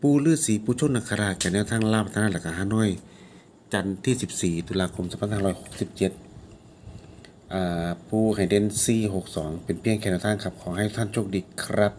ปูลือสีปูชนนคราชแก่แนวทางลาวพัฒนาหลักฮานอย จันทร์ที่ 14 ตุลาคม 2567อ่ปูไฮเดนซี่62 เป็นเพียงแค่แนวทางครับ ขอให้ท่านโชคดีครับ